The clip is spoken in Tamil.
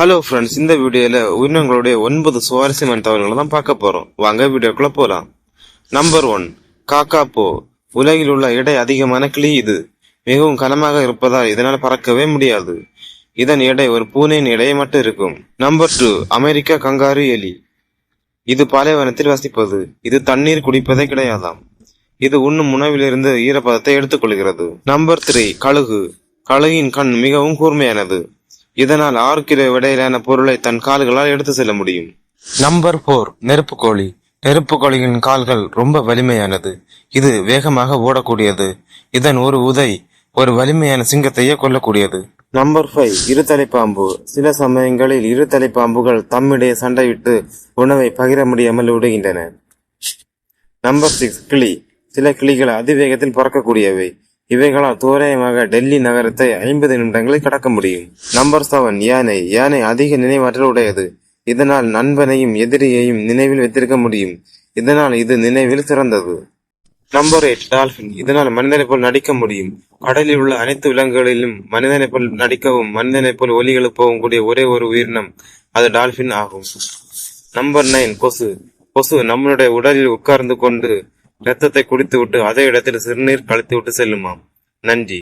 ஹலோ ஃப்ரெண்ட்ஸ் இந்த வீடியோவில் உயிரினங்களுடைய ஒன்பது சுவாரஸ்யமான தகவல்களை தான் பார்க்க போகிறோம் வாங்க வீடியோக்குள்ளே போகலாம் நம்பர் ஒன் காக்காப்போ. உலகில் உள்ள எடை அதிகமான கிளி இது. மிகவும் கனமாக இருப்பதால் இதனால் பறக்கவே முடியாது. இதன் எடை ஒரு பூனையின் எடையை மட்டும் இருக்கும். நம்பர் டூ அமெரிக்கா கங்காரு எலி. இது பாலைவனத்தில் வசிப்பது. இது தண்ணீர் குடிப்பதே கிடையாதாம். இது உண்ணும் உணவிலிருந்து ஈரப்பதத்தை எடுத்துக்கொள்கிறது நம்பர் த்ரீ கழுகு. கழுகின் கண் மிகவும் கூர்மையானது. இதனால் ஆறு கிலோ எடையிலான பொருளை தன் கால்களால் எடுத்து செல்ல முடியும். நம்பர் போர் நெருப்பு கோழி. நெருப்பு கோழியின் கால்கள் ரொம்ப வலிமையானது. இது வேகமாக ஓடக்கூடியது. இதன் ஒரு உதை ஒரு வலிமையான சிங்கத்தையே கொல்லக்கூடியது. நம்பர் ஃபைவ் இருதலை பாம்பு சில சமயங்களில் இருதலை பாம்புகள் தம்மிடையே சண்டையிட்டு உணவை பகிர முடியாமல் விடுகின்றன. நம்பர் சிக்ஸ் கிளி. சில கிளிகள் அதிவேகத்தில் பறக்கக்கூடியவை. இவைகளால் தோராயமாக டெல்லி நகரத்தை ஐம்பது நிமிடங்களில் கடக்க முடியும். நம்பர் செவன் யானை. யானை அதிக நினைவாற்றல் உடையது. இதனால் நண்பனையும் எதிரியையும் நினைவில் வைத்திருக்க முடியும். இதனால் இது நினைவில் சிறந்தது. Number eight dolphin. இதனால் மனிதனை போல் நடிக்க முடியும். கடலில் உள்ள அனைத்து விலங்குகளிலும் மனிதனை போல் நடிக்கவும் மனிதனை போல் ஒலி எழுப்பவும் கூடிய ஒரே ஒரு உயிரினம் அது டால்பின் ஆகும். நம்பர் நைன் கொசு. கொசு நம்மளுடைய உடலில் உட்கார்ந்து கொண்டு இரத்தத்தை குடித்துவிட்டு அதே இடத்தில் சிறுநீர் கழித்துவிட்டு செல்லுமாம். நன்றி.